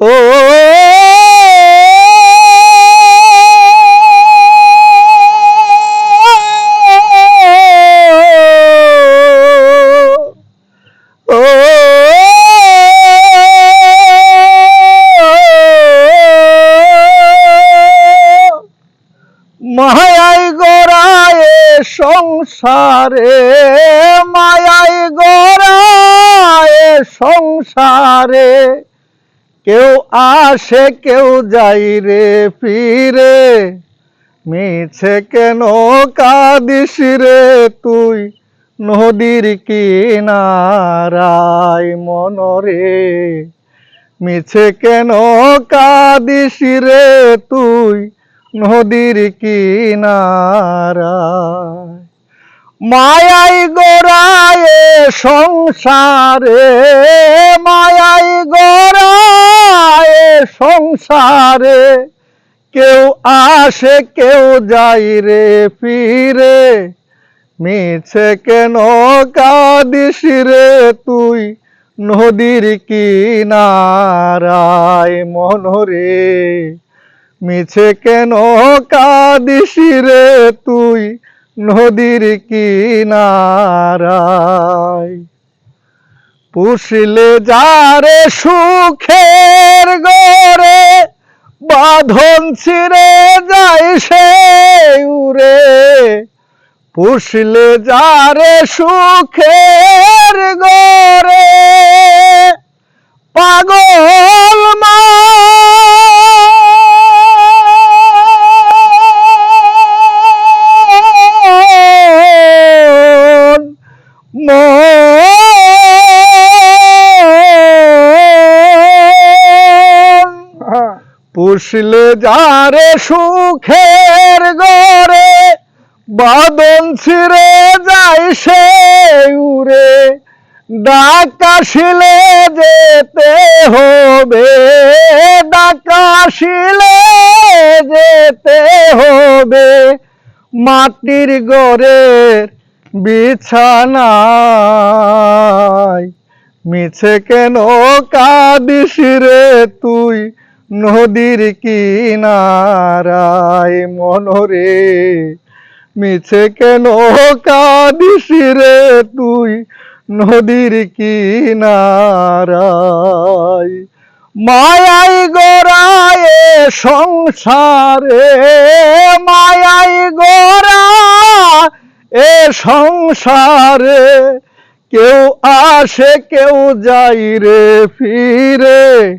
ও মায়াই গড়ায় সংসারে মায়াই গড়ায় সংসারে কেউ আসে, কেউ যাই রে ফিরে। মিছে কেন কাঁদিস রে তুই? নদীর কিনারায় মনরে। মিছে কেন কাঁদিস রে তুই? নদীর কিনারায়। মায়াই গোড়ায় সংসারে, মায়াই গোড়ায় সংসারে কেউ আসে, কেউ যাই রে ফিরে। মিছে কেন কাঁদিস রে তুই? নদীর কিনারায় মনরে মিছে কেন কাঁদিস রে তুই? নদীর কিনারায়। পুষলে যারে সুখের ঘরে বাঁধন ছিঁড়ে যায় সে উরে পুষলে যারে সুখের গরে পুষলে যারে সুখের গরে বাদন ছিঁড়ে যায় সে উড়ে। ডাকাশিলে যেতে হবে, ডাকাশিলে যেতে হবে। মাটির গড়ের বিছানায় মিছে কেন কাঁদিস রে তুই? নদীর কিনারায় মনরে মিছে কেন কাঁদিস রে তুই? নদীর কিনারায় মায়াই গোড়ায় সংসারে, মায়াই গোড়া এ সংসারে। কেউ আসে, কেউ যাই রে ফিরে।